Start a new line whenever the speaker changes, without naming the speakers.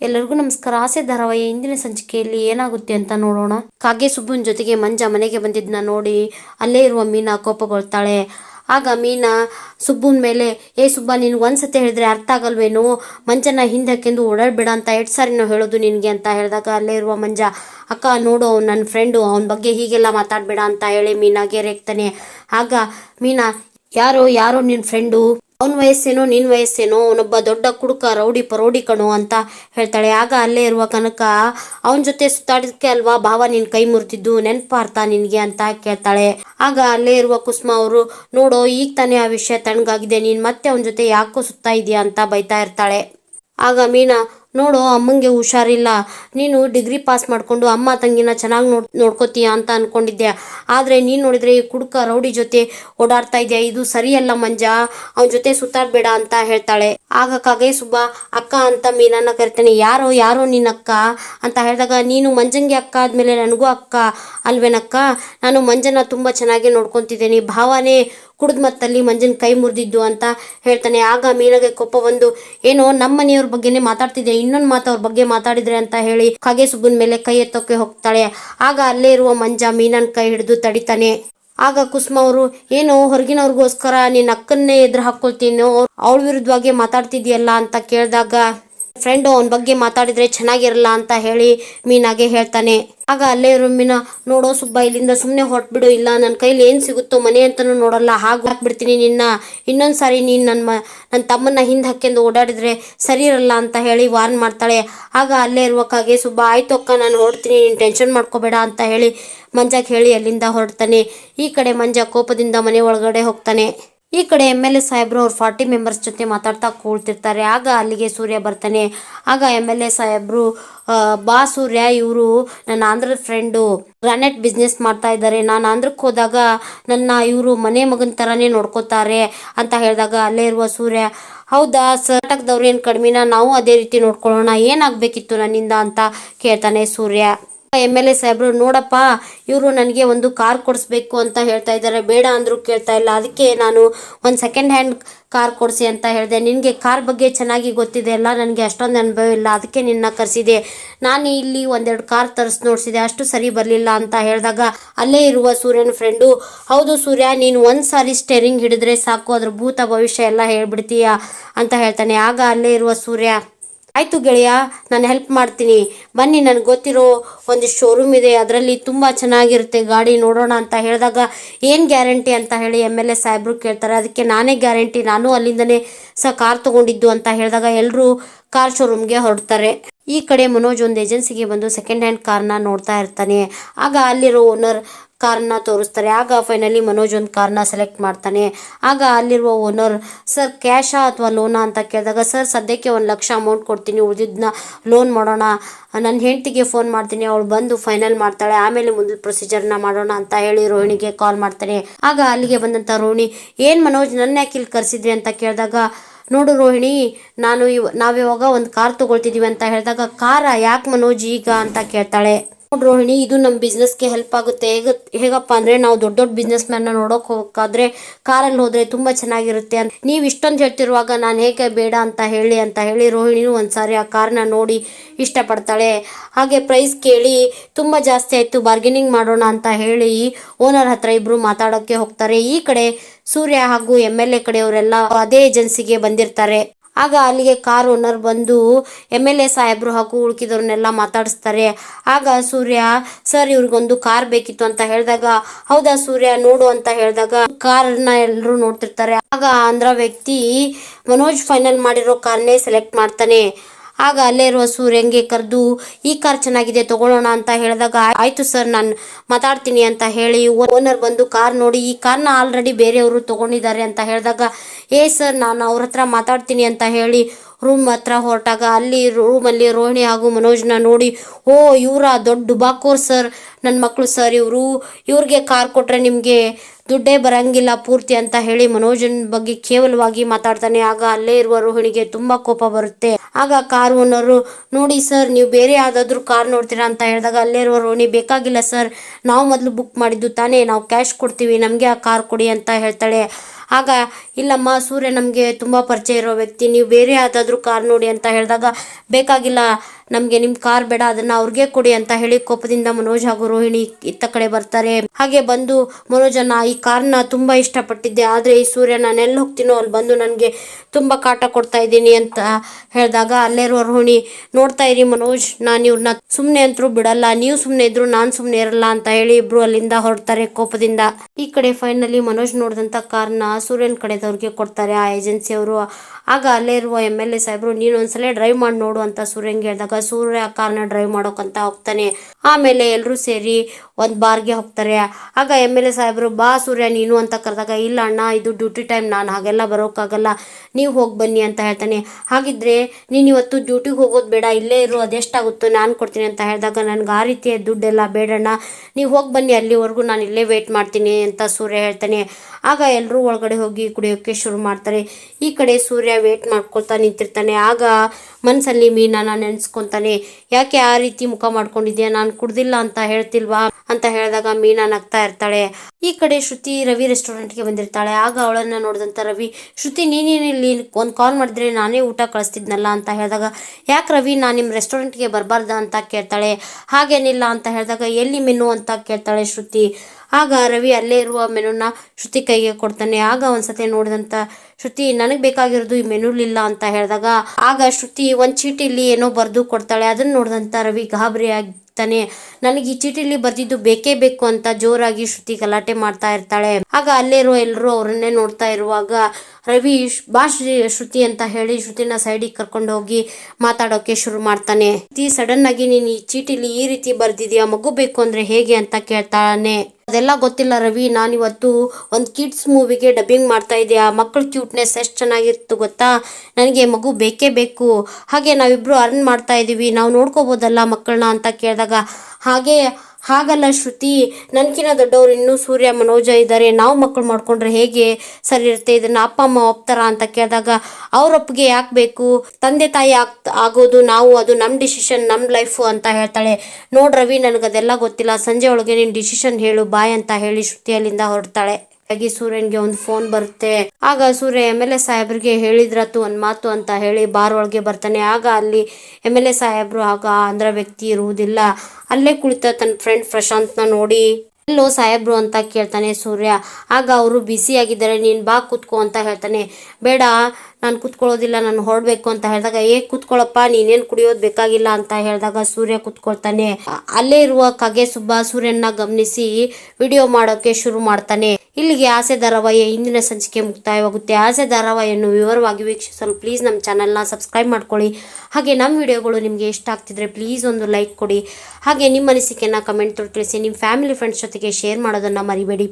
ಎಲ್ಲರಿಗೂ ನಮಸ್ಕಾರ. ಆಸೆ ಧಾರಾವಾಹಿ ಇಂದಿನ ಸಂಚಿಕೆಯಲ್ಲಿ ಏನಾಗುತ್ತೆ ಅಂತ ನೋಡೋಣ. ಕಾಗೆ ಸುಬ್ಬನ್ ಜೊತೆಗೆ ಮಂಜ ಮನೆಗೆ ಬಂದಿದ್ದನ್ನ ನೋಡಿ ಅಲ್ಲೇ ಇರುವ ಮೀನಾ ಕೋಪಗೊಳ್ತಾಳೆ. ಆಗ ಮೀನಾ ಸುಬ್ಬನ್ ಮೇಲೆ, ಏ ಸುಬ್ಬ, ನೀನು ಒಂದ್ಸತಿ ಹೇಳಿದ್ರೆ ಅರ್ಥ ಆಗಲ್ವೇನು? ಮಂಜನ ಹಿಂದಕ್ಕೆಂದು ಓಡಾಡ್ಬೇಡ ಅಂತ ಎರಡು ಸಾರಿ ನಾವು ಹೇಳೋದು ನಿನಗೆ ಅಂತ ಹೇಳಿದಾಗ ಅಲ್ಲೇ ಇರುವ ಮಂಜ, ಅಕ್ಕ, ನೋಡು ಅವ್ನು ನನ್ನ ಫ್ರೆಂಡು ಅವನ ಬಗ್ಗೆ ಹೀಗೆಲ್ಲ ಮಾತಾಡಬೇಡ ಅಂತ ಹೇಳಿ ಮೀನಾಗೆ ರೇಗ್ತಾನೆ. ಆಗ ಮೀನಾ, ಯಾರೋ ಯಾರೋ ನಿನ್ನ ಫ್ರೆಂಡು ಅವನ ವಯಸ್ಸೇನೋ ನಿನ್ನ ವಯಸ್ಸೇನೋ, ಅವನೊಬ್ಬ ದೊಡ್ಡ ಕುಡುಕ, ರೌಡಿ ಪರೋಡಿ ಕಣೋ ಅಂತ ಹೇಳ್ತಾಳೆ. ಆಗ ಅಲ್ಲೇ ಇರುವ ಕನಕ, ಅವನ ಜೊತೆ ಸುತ್ತಾಡಿದಕ್ಕೆ ಅಲ್ವಾ? ಭಾವ, ನಿನ್ ಕೈ ಮುರಿದಿದ್ದು, ನೆನಪಾರ್ತಾ ನಿನಗೆ? ಅಂತ ಕೇಳ್ತಾಳೆ. ಆಗ ಅಲ್ಲೇ ಇರುವ ಕುಸುಮ ಅವರು, ನೋಡೋ, ಈಗ ತಾನೇ ಆ ವಿಷಯ ತಣ್ಣಗಾಗಿದೆ. ನೀನ್ ಮತ್ತೆ ಅವನ ಜೊತೆ ಯಾಕೋ ಸುತ್ತಾ ಇದೀಯ? ಅಂತ ಬೈತಾ ಇರ್ತಾಳೆ. ಆಗ ಮೀನಾ ನೋಡು, ಅಮ್ಮಂಗೆ ಹುಷಾರಿಲ್ಲ. ನೀನು ಡಿಗ್ರಿ ಪಾಸ್ ಮಾಡಿಕೊಂಡು ಅಮ್ಮ ತಂಗಿನ ಚೆನ್ನಾಗಿ ನೋಡ್, ನೋಡ್ಕೋತೀಯ ಅಂತ ಅನ್ಕೊಂಡಿದ್ದೆ. ಆದರೆ ನೀನು ನೋಡಿದರೆ ಈ ಕುಡುಕ ರೌಡಿ ಜೊತೆ ಓಡಾಡ್ತಾ ಇದೆಯಾ? ಇದು ಸರಿಯಲ್ಲ ಮಂಜ. ಅವನ ಜೊತೆ ಸುತ್ತಾಡಬೇಡ ಅಂತ ಹೇಳ್ತಾಳೆ. ಆಗ ಕಾಗೆ ಸುಬ್ಬ, ಅಕ್ಕ ಅಂತ ಮೀನನ್ನು ಕರಿತಾನೆ. ಯಾರೋ ಯಾರೋ ನಿನ್ನ ಅಕ್ಕ ಅಂತ ಹೇಳಿದಾಗ, ನೀನು ಮಂಜಂಗೆ ಅಕ್ಕ ಆದಮೇಲೆ ನನಗೂ ಅಕ್ಕ ಅಲ್ವೇನಕ್ಕ? ನಾನು ಮಂಜನ ತುಂಬ ಚೆನ್ನಾಗಿ ನೋಡ್ಕೊತಿದ್ದೀನಿ. ಭಾವನೇ ಕುಡಿದ ಮತ್ತಲ್ಲಿ ಮಂಜನ್ ಕೈ ಮುರಿದಿದ್ದು ಅಂತ ಹೇಳ್ತಾನೆ. ಆಗ ಮೀನಾಗೆ ಕೋಪ ಬಂದು, ಏನೋ ನಮ್ಮ ಮನೆಯವ್ರ ಬಗ್ಗೆನೇ ಮಾತಾಡ್ತಿದ್ದೆ ಇನ್ನೊಂದು ಮಾತು ಅವ್ರ ಬಗ್ಗೆ ಮಾತಾಡಿದ್ರೆ ಅಂತ ಹೇಳಿ ಕಾಗೆ ಸುಬ್ಬನ್ ಮೇಲೆ ಕೈ ಎತ್ತೋಕೆ ಹೋಗ್ತಾಳೆ. ಆಗ ಅಲ್ಲೇ ಇರುವ ಮಂಜ ಮೀನನ್ ಕೈ ಹಿಡಿದು ತಡಿತಾನೆ. ಆಗ ಕುಸುಮ ಅವರು, ಏನು ಹೊರಗಿನವ್ರಿಗೋಸ್ಕರ ನಿನ್ನ ಅಕ್ಕನ್ನೇ ಎದುರು ಹಾಕೊಳ್ತೀನೋ? ಅವಳ ವಿರುದ್ಧವಾಗಿ ಮಾತಾಡ್ತಿದ್ಯಲ್ಲ? ಅಂತ ಕೇಳಿದಾಗ ಫ್ರೆಂಡು ಅವನ ಬಗ್ಗೆ ಮಾತಾಡಿದ್ರೆ ಚೆನ್ನಾಗಿರಲ್ಲ ಅಂತ ಹೇಳಿ ಮೀನಾಗೆ ಹೇಳ್ತಾನೆ. ಆಗ ಅಲ್ಲೇ ಇರೋ ಮೀನ ನೋಡೋ ಸುಬ್ಬ, ಇಲ್ಲಿಂದ ಸುಮ್ಮನೆ ಹೊರಟ್ಬಿಡು. ಇಲ್ಲ ನನ್ನ ಕೈಲಿ ಏನು ಸಿಗುತ್ತೋ ಮನೆ ಅಂತನೂ ನೋಡಲ್ಲ. ಹಾಗೆ ಹಾಕ್ಬಿಡ್ತೀನಿ ನಿನ್ನ. ಇನ್ನೊಂದು ಸಾರಿ ನೀನು ನನ್ನ ನನ್ನ ತಮ್ಮನ್ನ ಹಿಂದೆ ಹಾಕ್ಯಂದು ಓಡಾಡಿದ್ರೆ ಸರಿ ಇರಲ್ಲ ಅಂತ ಹೇಳಿ ವಾರ್ನ್ ಮಾಡ್ತಾಳೆ. ಆಗ ಅಲ್ಲೇ ಇರುವಕ್ಕಾಗೆ ಕಾಗೆ ಸುಬ್ಬ, ಆಯ್ತು ಅಕ್ಕ, ನಾನು ಹೊರಡ್ತೀನಿ ನೀನು ಟೆನ್ಷನ್ ಮಾಡ್ಕೋಬೇಡ ಅಂತ ಹೇಳಿ ಮಂಜಕ್ಕೆ ಹೇಳಿ ಅಲ್ಲಿಂದ ಹೊರಡ್ತಾನೆ. ಈ ಕಡೆ ಮಂಜ ಕೋಪದಿಂದ ಮನೆ ಒಳಗಡೆ ಹೋಗ್ತಾನೆ. ಈ ಕಡೆ ಎಂ ಎಲ್ ಎ ಸಾಹೇಬ್ರು ಅವ್ರ ಫಾರ್ಟಿ ಮೆಂಬರ್ಸ್ ಜೊತೆ ಮಾತಾಡ್ತಾ ಕೂಳ್ತಿರ್ತಾರೆ. ಆಗ ಅಲ್ಲಿಗೆ ಸೂರ್ಯ ಬರ್ತಾನೆ. ಆಗ ಎಂ ಎಲ್ ಎ ಸಾಹೇಬ್ರು ಬಾ ಸೂರ್ಯ, ಇವರು ನನ್ನ ಆಂಧ್ರದ ಫ್ರೆಂಡು ಗ್ರಾನೆಟ್ ಬಿಸ್ನೆಸ್ ಮಾಡ್ತಾ ಇದ್ದಾರೆ. ನಾನು ಆಂಧ್ರಕ್ಕೆ ಹೋದಾಗ ನನ್ನ ಇವರು ಮನೆ ಮಗನ ಥರನೇ ನೋಡ್ಕೋತಾರೆ ಅಂತ ಹೇಳಿದಾಗ ಅಲ್ಲೇ ಇರುವ ಸೂರ್ಯ, ಹೌದಾ ಕರ್ನಾಟಕದವ್ರು ಏನು ಕಡಿಮೆನಾ? ನಾವು ಅದೇ ರೀತಿ ನೋಡ್ಕೊಳ್ಳೋಣ. ಏನಾಗಬೇಕಿತ್ತು ನನ್ನಿಂದ? ಅಂತ ಕೇಳ್ತಾನೆ ಸೂರ್ಯ. ಎಂ ಎಲ್ ಎ ಸಾಹೇಬ್ರು, ನೋಡಪ್ಪ, ಇವರು ನನಗೆ ಒಂದು ಕಾರ್ ಕೊಡಿಸ್ಬೇಕು ಅಂತ ಹೇಳ್ತಾ ಇದ್ದಾರೆ. ಬೇಡ ಅಂದರೂ ಕೇಳ್ತಾ ಇಲ್ಲ. ಅದಕ್ಕೆ ನಾನು ಒಂದು ಸೆಕೆಂಡ್ ಹ್ಯಾಂಡ್ ಕಾರ್ ಕೊಡಿಸಿ ಅಂತ ಹೇಳಿದೆ. ನಿನಗೆ ಕಾರ್ ಬಗ್ಗೆ ಚೆನ್ನಾಗಿ ಗೊತ್ತಿದೆ ಅಲ್ಲ? ನನಗೆ ಅಷ್ಟೊಂದು ಅನುಭವ ಇಲ್ಲ. ಅದಕ್ಕೆ ನಿನ್ನ ಕರೆಸಿದೆ. ನಾನು ಇಲ್ಲಿ ಒಂದೆರಡು ಕಾರ್ ತರಿಸಿ ನೋಡಿಸಿದೆ. ಅಷ್ಟು ಸರಿ ಬರಲಿಲ್ಲ ಅಂತ ಹೇಳಿದಾಗ ಅಲ್ಲೇ ಇರುವ ಸೂರ್ಯನ ಫ್ರೆಂಡು ಹೌದು ಸೂರ್ಯ, ನೀನು ಒಂದು ಸಾರಿ ಸ್ಟೇರಿಂಗ್ ಹಿಡಿದ್ರೆ ಸಾಕು. ಅದ್ರ ಭೂತ ಭವಿಷ್ಯ ಎಲ್ಲ ಹೇಳ್ಬಿಡ್ತೀಯ? ಅಂತ ಹೇಳ್ತಾನೆ. ಆಗ ಅಲ್ಲೇ ಇರುವ ಸೂರ್ಯ ಆಯಿತು ಗೆಳೆಯ, ನಾನು ಹೆಲ್ಪ್ ಮಾಡ್ತೀನಿ. ಬನ್ನಿ, ನನಗೆ ಗೊತ್ತಿರೋ ಒಂದು ಶೋರೂಮ್ ಇದೆ. ಅದರಲ್ಲಿ ತುಂಬ ಚೆನ್ನಾಗಿರುತ್ತೆ ಗಾಡಿ ನೋಡೋಣ ಅಂತ ಹೇಳಿದಾಗ ಏನು ಗ್ಯಾರಂಟಿ ಅಂತ ಹೇಳಿ ಎಂ ಎಲ್ ಎ ಸಾಹೇಬ್ರು ಕೇಳ್ತಾರೆ. ಅದಕ್ಕೆ ನಾನೇ ಗ್ಯಾರಂಟಿ ನಾನು ಅಲ್ಲಿಂದನೇ ಸಹ ಕಾರ್ ತೊಗೊಂಡಿದ್ದು ಅಂತ ಹೇಳಿದಾಗ ಎಲ್ಲರೂ ಕಾರ್ ಶೋರೂಮ್ಗೆ ಹೊರಡ್ತಾರೆ. ಈ ಕಡೆ ಮನೋಜ್ ಒಂದು ಏಜೆನ್ಸಿಗೆ ಬಂದು ಸೆಕೆಂಡ್ ಹ್ಯಾಂಡ್ ಕಾರ್ನ ನೋಡ್ತಾ ಇರ್ತಾನೆ. ಆಗ ಅಲ್ಲಿರೋ ಓನರ್ ಕಾರ್ನ ತೋರಿಸ್ತಾರೆ. ಆಗ ಫೈನಲಿ ಮನೋಜ್ ಒಂದು ಕಾರ್ನ ಸೆಲೆಕ್ಟ್ ಮಾಡ್ತಾನೆ. ಆಗ ಅಲ್ಲಿರುವ ಓನರ್ ಸರ್ ಕ್ಯಾಶಾ ಅಥವಾ ಲೋನಾ ಅಂತ ಕೇಳಿದಾಗ ಸರ್ ಸದ್ಯಕ್ಕೆ ಒಂದು ಲಕ್ಷ ಅಮೌಂಟ್ ಕೊಡ್ತೀನಿ ಉಳಿದಿದ್ದನ್ನ ಲೋನ್ ಮಾಡೋಣ. ನನ್ನ ಹೆಂಡತಿಗೆ ಫೋನ್ ಮಾಡ್ತೀನಿ, ಅವಳು ಬಂದು ಫೈನಲ್ ಮಾಡ್ತಾಳೆ. ಆಮೇಲೆ ಮುಂದಿನ ಪ್ರೊಸೀಜರ್ನ ಮಾಡೋಣ ಅಂತ ಹೇಳಿ ರೋಹಿಣಿಗೆ ಕಾಲ್ ಮಾಡ್ತಾನೆ. ಆಗ ಅಲ್ಲಿಗೆ ಬಂದಂಥ ರೋಹಿಣಿ, ಏನು ಮನೋಜ್ ನನ್ನ ಯಾಕೆ ಇಲ್ಲಿ ಕರೆಸಿದ್ರಿ? ಅಂತ ಕೇಳಿದಾಗ ನೋಡು ರೋಹಿಣಿ, ನಾನು ಇವ್ ನಾವಿವಾಗ ಒಂದು ಕಾರ್ ತಗೊಳ್ತಿದೀವಿ ಅಂತ ಹೇಳಿದಾಗ, ಕಾರ ಯಾಕೆ ಮನೋಜ್ ಈಗ? ಅಂತ ಕೇಳ್ತಾಳೆ. ನೋಡು ರೋಹಿಣಿ ಇದು ನಮ್ಮ ಬಿಸ್ನೆಸ್ಗೆ ಹೆಲ್ಪ್ ಆಗುತ್ತೆ. ಹೇಗ, ಹೇಗಪ್ಪ ಅಂದರೆ ನಾವು ದೊಡ್ಡ ದೊಡ್ಡ ಬಿಸ್ನೆಸ್ ಮ್ಯಾನ್ನ ನೋಡೋಕೆ ಹೋಗೋಕ್ಕಾದ್ರೆ ಕಾರಲ್ಲಿ ಹೋದರೆ ತುಂಬ ಚೆನ್ನಾಗಿರುತ್ತೆ ಅಂತ ನೀವು ಇಷ್ಟೊಂದು ಹೇಳ್ತಿರುವಾಗ ನಾನು ಹೇಗೆ ಬೇಡ ಅಂತ ಹೇಳಿ ಅಂತ ಹೇಳಿ ರೋಹಿಣಿನೂ ಒಂದ್ಸಾರಿ ಆ ಕಾರನ್ನ ನೋಡಿ ಇಷ್ಟಪಡ್ತಾಳೆ. ಹಾಗೆ ಪ್ರೈಸ್ ಕೇಳಿ ತುಂಬ ಜಾಸ್ತಿ ಆಯಿತು ಬಾರ್ಗೇನಿಂಗ್ ಮಾಡೋಣ ಅಂತ ಹೇಳಿ ಓನರ್ ಹತ್ರ ಇಬ್ಬರು ಮಾತಾಡೋಕ್ಕೆ ಹೋಗ್ತಾರೆ. ಈ ಕಡೆ ಸೂರ್ಯ ಹಾಗೂ ಎಂ ಎಲ್ ಎ ಕಡೆಯವರೆಲ್ಲ ಅದೇ ಏಜೆನ್ಸಿಗೆ ಬಂದಿರ್ತಾರೆ. ಆಗ ಅಲ್ಲಿಗೆ ಕಾರ್ ಓನರ್ ಬಂದು ಎಂ ಎಲ್ ಎ ಸಾಹೇಬ್ರು ಹಾಗೂ ಉಳ್ಕಿದವ್ರನ್ನೆಲ್ಲ ಮಾತಾಡಿಸ್ತಾರೆ. ಆಗ ಸೂರ್ಯ, ಸರ್, ಇವ್ರಿಗೊಂದು ಕಾರ್ ಬೇಕಿತ್ತು ಅಂತ ಹೇಳಿದಾಗ ಹೌದಾ ಸೂರ್ಯ, ನೋಡು ಅಂತ ಹೇಳಿದಾಗ ಕಾರ್ನ ಎಲ್ಲರೂ ನೋಡ್ತಿರ್ತಾರೆ. ಆಗ ಅಂದ್ರ ವ್ಯಕ್ತಿ ಮನೋಜ್ ಫೈನಲ್ ಮಾಡಿರೋ ಕಾರ್ನೇ ಸೆಲೆಕ್ಟ್ ಮಾಡ್ತಾನೆ. ಆಗ ಅಲ್ಲೇ ಇರುವ ಸೂರ್ಯಂಗೆ ಕರೆದು, ಈ ಕಾರ್ ಚೆನ್ನಾಗಿದೆ, ತಗೊಳ್ಳೋಣ ಅಂತ ಹೇಳಿದಾಗ, ಆಯ್ತು ಸರ್, ನಾನು ಮಾತಾಡ್ತೀನಿ ಅಂತ ಹೇಳಿ ಓನರ್ ಬಂದು ಕಾರ್ ನೋಡಿ, ಈ ಕಾರ್ನ ಆಲ್ರೆಡಿ ಬೇರೆಯವರು ತಗೊಂಡಿದ್ದಾರೆ ಅಂತ ಹೇಳಿದಾಗ, ಏ ಸರ್, ನಾನು ಅವ್ರ ಹತ್ರ ಮಾತಾಡ್ತೀನಿ ಅಂತ ಹೇಳಿ ರೂಮ್ ಹತ್ರ ಹೊರಟಾಗ, ಅಲ್ಲಿ ರೂಮಲ್ಲಿ ರೋಹಿಣಿ ಹಾಗೂ ಮನೋಜ್ನ ನೋಡಿ, ಓ, ಇವರ ದೊಡ್ಡ ಡುಬಾಕೋರ್ ಸರ್ ನನ್ನ ಮಕ್ಕಳು ಸರ್ ಇವರು. ಇವ್ರಿಗೆ ಕಾರ್ ಕೊಟ್ಟರೆ ನಿಮಗೆ ದುಡ್ಡೇ ಬರಂಗಿಲ್ಲ ಪೂರ್ತಿ ಅಂತ ಹೇಳಿ ಮನೋಜನ್ ಬಗ್ಗೆ ಕೇವಲವಾಗಿ ಮಾತಾಡ್ತಾನೆ. ಆಗ ಅಲ್ಲೇ ಇರುವ ರೋಹಿಣಿಗೆ ತುಂಬಾ ಕೋಪ ಬರುತ್ತೆ. ಆಗ ಕಾರ್ ಓನರು ನೋಡಿ ಸರ್ ನೀವು ಬೇರೆ ಯಾವುದಾದ್ರೂ ಕಾರ್ ನೋಡ್ತೀರಾ ಅಂತ ಹೇಳಿದಾಗ ಅಲ್ಲೇ ನೀವು ಬೇಕಾಗಿಲ್ಲ ಸರ್ ನಾವು ಮೊದಲು ಬುಕ್ ಮಾಡಿದ್ದು ತಾನೇ, ನಾವು ಕ್ಯಾಶ್ ಕೊಡ್ತೀವಿ, ನಮಗೆ ಆ ಕಾರ್ ಕೊಡಿ ಅಂತ ಹೇಳ್ತಾಳೆ. ಆಗ, ಇಲ್ಲಮ್ಮ, ಸೂರ್ಯ ನಮಗೆ ತುಂಬ ಪರಿಚಯ ಇರೋ ವ್ಯಕ್ತಿ, ನೀವು ಬೇರೆ ಯಾವುದಾದ್ರೂ ಕಾರ್ ನೋಡಿ ಅಂತ ಹೇಳಿದಾಗ, ಬೇಕಾಗಿಲ್ಲ ನಮಗೆ ನಿಮ್ಮ ಕಾರ್ ಬೇಡ, ಅದನ್ನ ಅವ್ರಿಗೆ ಕೊಡಿ ಅಂತ ಹೇಳಿ ಕೋಪದಿಂದ ಮನೋಜ್ ಹಾಗೂ ರೋಹಿಣಿ ಇತ್ತ ಕಡೆ ಬರ್ತಾರೆ. ಹಾಗೆ ಬಂದು ಮನೋಜನ್ನ ಈ ಕಾರ್ನ ತುಂಬಾ ಇಷ್ಟಪಟ್ಟಿದ್ದೆ. ಆದ್ರೆ ಈ ಸೂರ್ಯ ನಾನು ಎಲ್ಲಿ ಹೋಗ್ತೀನೋ ಅಲ್ಲಿ ಬಂದು ನನಗೆ ತುಂಬಾ ಕಾಟ ಕೊಡ್ತಾ ಇದ್ದೀನಿ ಅಂತ ಹೇಳಿದಾಗ ಅಲ್ಲೇರುವ ರೋಹಿಣಿ, ನೋಡ್ತಾ ಇರಿ ಮನೋಜ್, ನಾನು ಇವ್ರನ್ನ ಸುಮ್ಮನೆ ಅಂತರೂ ಬಿಡಲ್ಲ, ನೀವು ಸುಮ್ಮನೆ ಇದ್ರು ನಾನು ಸುಮ್ಮನೆ ಇರಲ್ಲ ಅಂತ ಹೇಳಿ ಇಬ್ರು ಅಲ್ಲಿಂದ ಹೊರಡ್ತಾರೆ ಕೋಪದಿಂದ. ಈ ಕಡೆ ಫೈನಲಿ ಮನೋಜ್ ನೋಡಿದಂತ ಕಾರ್ನ ಸೂರ್ಯನ್ ಕಡೆದವ್ರಿಗೆ ಕೊಡ್ತಾರೆ ಆ ಏಜೆನ್ಸಿ ಅವರು. ಆಗ ಅಲ್ಲೇ ಇರುವ ಎಂ ಎಲ್ ಎ ಸಾಹೇಬರು ನೀನು ಒಂದ್ಸಲ ಡ್ರೈವ್ ಮಾಡಿ ನೋಡು ಅಂತ ಸೂರ್ಯಂಗೆ ಹೇಳಿದಾಗ ಸೂರ್ಯ ಕಾರ್ನ ಡ್ರೈವ್ ಮಾಡೋಕಂತ ಹೋಗ್ತಾನೆ. ಆಮೇಲೆ ಎಲ್ಲರೂ ಸೇರಿ ಒಂದು ಬಾರ್ಗೆ ಹೋಗ್ತಾರೆ. ಆಗ ಎಂ ಎಲ್ ಎ ಸಾಹೇಬರು, ಬಾ ಸೂರ್ಯ, ನೀನು ಅಂತ ಕರೆದಾಗ, ಇಲ್ಲ ಅಣ್ಣ, ಇದು ಡ್ಯೂಟಿ ಟೈಮ್ ನಾನು ಹಾಗೆಲ್ಲ ಬರೋಕ್ಕಾಗಲ್ಲ ನೀವು ಹೋಗಿ ಬನ್ನಿ ಅಂತ ಹೇಳ್ತಾನೆ. ಹಾಗಿದ್ರೆ ನೀನು ಇವತ್ತು ಡ್ಯೂಟಿಗೆ ಹೋಗೋದು ಬೇಡ, ಇಲ್ಲೇ ಇರು, ಅದೆಷ್ಟಾಗುತ್ತೋ ನಾನು ಕೊಡ್ತೀನಿ ಅಂತ ಹೇಳಿದಾಗ, ನನಗೆ ಆ ರೀತಿಯ ದುಡ್ಡೆಲ್ಲ ಬೇಡಣ್ಣ ನೀವು ಹೋಗಿ ಬನ್ನಿ, ಅಲ್ಲಿವರೆಗೂ ನಾನು ಇಲ್ಲೇ ವೇಟ್ ಮಾಡ್ತೀನಿ ಅಂತ ಸೂರ್ಯ ಹೇಳ್ತಾನೆ. ಆಗ ಎಲ್ಲರೂ ಒಳಗಡೆ ಹೋಗಿ ಕುಡಿಯೋಕ್ಕೆ ಶುರು ಮಾಡ್ತಾರೆ. ಈ ಕಡೆ ಸೂರ್ಯ ವೇಟ್ ಮಾಡ್ಕೊಳ್ತಾ ನಿಂತಿರ್ತಾನೆ. ಆಗ ಮನಸ್ಸಲ್ಲಿ ಮೀನಾನ ನೆನೆಸ್ಕೊತಾನೆ ಯಾಕೆ ಆ ರೀತಿ ಮುಖ ಮಾಡ್ಕೊಂಡಿದ್ಯಾ? ನಾನು ಕುಡ್ದಿಲ್ಲ ಅಂತ ಹೇಳ್ತಿಲ್ವಾ? ಅಂತ ಹೇಳಿದಾಗ ಮೀನಾ ನಗ್ತಾ ಇರ್ತಾಳೆ. ಈ ಕಡೆ ಶ್ರುತಿ ರವಿ ರೆಸ್ಟೋರೆಂಟ್ಗೆ ಬಂದಿರ್ತಾಳೆ. ಆಗ ಅವಳನ್ನ ನೋಡಿದಂತ ರವಿ, ಶ್ರುತಿ, ನೀನೇನು ಇಲ್ಲಿ ಒಂದು ಕಾಲ್ ಮಾಡಿದ್ರೆ ನಾನೇ ಊಟ ಕಳಿಸ್ತಿದ್ನಲ್ಲ? ಅಂತ ಹೇಳಿದಾಗ, ಯಾಕೆ ರವಿ, ನಾನು ನಿಮ್ಮ ರೆಸ್ಟೋರೆಂಟ್ಗೆ ಬರಬಾರ್ದ? ಅಂತ ಕೇಳ್ತಾಳೆ. ಹಾಗೇನಿಲ್ಲ, ಅಂತ ಹೇಳಿದಾಗ, ಎಲ್ಲಿ ಮೆನು? ಅಂತ ಕೇಳ್ತಾಳೆ ಶ್ರುತಿ. ಆಗ ರವಿ ಅಲ್ಲೇ ಇರುವ ಮೆನುನ ಶ್ರುತಿ ಕೈಗೆ ಕೊಡ್ತಾನೆ. ಆಗ ಒಂದ್ಸತಿ ನೋಡಿದಂತ ಶ್ರುತಿ, ನನಗೆ ಬೇಕಾಗಿರೋದು ಈ ಮೆನುಲಿಲ್ಲ ಅಂತ ಹೇಳಿದಾಗ, ಆಗ ಶ್ರುತಿ ಒಂದು ಚೀಟಿಲಿ ಏನೋ ಬರೆದು ಕೊಡ್ತಾಳೆ. ಅದನ್ನ ನೋಡಿದಂತ ರವಿ ಗಾಬರಿ ತಾನೆ ನನಗೆ ಈ ಚೀಟಿಲಿ ಬರ್ದಿದ್ದು ಬೇಕೇ ಬೇಕು ಅಂತ ಜೋರಾಗಿ ಶ್ರುತಿ ಗಲಾಟೆ ಮಾಡ್ತಾ ಇರ್ತಾಳೆ. ಆಗ ಅಲ್ಲೇ ಇರೋ ಎಲ್ಲರೂ ಅವರನ್ನೇ ನೋಡ್ತಾ ಇರುವಾಗ ರವಿ ಬಾ ಶ್ರೀ- ಶ್ರುತಿ ಅಂತ ಹೇಳಿ ಶ್ರುತಿನ ಸೈಡಿಗೆ ಕರ್ಕೊಂಡು ಹೋಗಿ ಮಾತಾಡೋಕೆ ಶುರು ಮಾಡ್ತಾನೆ. ಶ್ರುತಿ ಸಡನ್ ಆಗಿ ನೀನು ಈ ಚೀಟಿಲಿ ಈ ರೀತಿ ಬರ್ದಿದ್ಯಾ? ಮಗು ಬೇಕು ಅಂದ್ರೆ ಹೇಗೆ? ಅಂತ ಕೇಳ್ತಾನೆ. ಅದೆಲ್ಲ ಗೊತ್ತಿಲ್ಲ ರವಿ. ನಾನಿವತ್ತು ಒಂದು ಕಿಡ್ಸ್ ಮೂವಿಗೆ ಡಬ್ಬಿಂಗ್ ಮಾಡ್ತಾ ಇದ್ದೆ. ಮಕ್ಕಳ ಕ್ಯೂಟ್ನೆಸ್ ಎಷ್ಟು ಚೆನ್ನಾಗಿತ್ತು ಗೊತ್ತಾ? ನನಗೆ ಮಗು ಬೇಕೇ ಬೇಕು. ಹಾಗೆ ನಾವಿಬ್ಬರು ಅರ್ನ್ ಮಾಡ್ತಾ ಇದ್ದೀವಿ ನಾವು ನೋಡ್ಕೋಬೋದಲ್ಲ ಮಕ್ಕಳನ್ನ ಅಂತ ಕೇಳಿದಾಗ. ಹಾಗೆ ಹಾಗಲ್ಲ ಶ್ರುತಿ ನನ್ಕಿನ ದೊಡ್ಡವರು ಇನ್ನೂ ಸೂರ್ಯ, ಮನೋಜ ಇದ್ದಾರೆ ನಾವು ಮಕ್ಕಳು ಮಾಡ್ಕೊಂಡ್ರೆ ಹೇಗೆ ಸರಿ ಇರುತ್ತೆ? ಇದನ್ನ ಅಪ್ಪ, ಅಮ್ಮ ಒಪ್ತಾರ ಅಂತ ಕೇಳಿದಾಗ ಅವರೊಪ್ಪಿಗೆ ಯಾಕೆ ಬೇಕು? ತಂದೆ, ತಾಯಿ ಆಗ್, ಆಗೋದು, ನಾವು ಅದು ನಮ್ಮ ಡಿಸಿಷನ್ ನಮ್ಮ ಲೈಫು ಅಂತ ಹೇಳ್ತಾಳೆ. ನೋಡ್ ರವಿ ನನಗೆ ಅದೆಲ್ಲ ಗೊತ್ತಿಲ್ಲ. ಸಂಜೆ ಒಳಗೆ ನೀನು ಡಿಸಿಷನ್ ಹೇಳು, ಬಾಯ್ ಅಂತ ಹೇಳಿ ಶ್ರುತಿ ಅಲ್ಲಿಂದ ಹೊರಡ್ತಾಳೆ. ಹಾಗೆ ಸೂರ್ಯನ್ಗೆ ಒಂದು ಫೋನ್ ಬರುತ್ತೆ. ಆಗ ಸೂರ್ಯ ಎಂ ಎಲ್ ಎ ಸಾಹೇಬ್ರಿಗೆ ಹೇಳಿದ್ರತ್ತು ಒಂದು ಮಾತು ಅಂತ ಹೇಳಿ ಬಾರ್ ಒಳಗೆ ಬರ್ತಾನೆ. ಆಗ ಅಲ್ಲಿ ಎಂ ಎಲ್ ಎ ಸಾಹೇಬ್ರು, ಆಗ ಅಂದ್ರ ವ್ಯಕ್ತಿ ಇರುವುದಿಲ್ಲ. ಅಲ್ಲೇ ಕುಳಿತ ತನ್ನ ಫ್ರೆಂಡ್ ಪ್ರಶಾಂತ್ನ ನೋಡಿ, ಎಲ್ಲೋ ಸಾಹೇಬ್ರು ಅಂತ ಕೇಳ್ತಾನೆ ಸೂರ್ಯ. ಆಗ ಅವರು ಆಗಿದ್ದಾರೆ, ನೀನು ಬಾ ಕೂತ್ಕೋ ಅಂತ ಹೇಳ್ತಾನೆ. ಬೇಡ ನಾನು ಕೂತ್ಕೊಳ್ಳೋದಿಲ್ಲ, ನಾನು ಹೊರಡ್ಬೇಕು ಅಂತ ಹೇಳಿದಾಗ, ಏ, ಕೂತ್ಕೊಳ್ಳಪ್ಪ, ನೀನೇನು ಕುಡಿಯೋದು ಬೇಕಾಗಿಲ್ಲ ಅಂತ ಹೇಳಿದಾಗ ಸೂರ್ಯ ಕೂತ್ಕೊಳ್ತಾನೆ. ಅಲ್ಲೇ ಇರುವ ಕಗೆ ಸುಬ್ಬ ಸೂರ್ಯನ ಗಮನಿಸಿ ವಿಡಿಯೋ ಮಾಡೋಕೆ ಶುರು ಮಾಡ್ತಾನೆ. ಇಲ್ಲಿಗೆ ಆಸೆ ಧಾರಾವಾಹಿ ಇಂದಿನ ಸಂಚಿಕೆ ಮುಕ್ತಾಯವಾಗುತ್ತೆ. ಆಸೆ ಧಾರಾವಾಹಿಯನ್ನು ವಿವರವಾಗಿ ವೀಕ್ಷಿಸಲು ಪ್ಲೀಸ್ ನಮ್ಮ ಚಾನಲ್ನ ಸಬ್ಸ್ಕ್ರೈಬ್ ಮಾಡ್ಕೊಳ್ಳಿ. ಹಾಗೆ ನಮ್ಮ ವಿಡಿಯೋಗಳು ನಿಮಗೆ ಇಷ್ಟ ಆಗ್ತಿದ್ರೆ ಪ್ಲೀಸ್ ಒಂದು ಲೈಕ್ ಕೊಡಿ. ಹಾಗೆ ನಿಮ್ಮ ಅನಿಸಿಕೆನ ಕಮೆಂಟ್ ತಿಳಿಸಿ, ನಿಮ್ಮ ಫ್ಯಾಮಿಲಿ ಫ್ರೆಂಡ್ಸ್ ಜೊತೆಗೆ ಶೇರ್ ಮಾಡೋದನ್ನು ಮರಿಬೇಡಿ.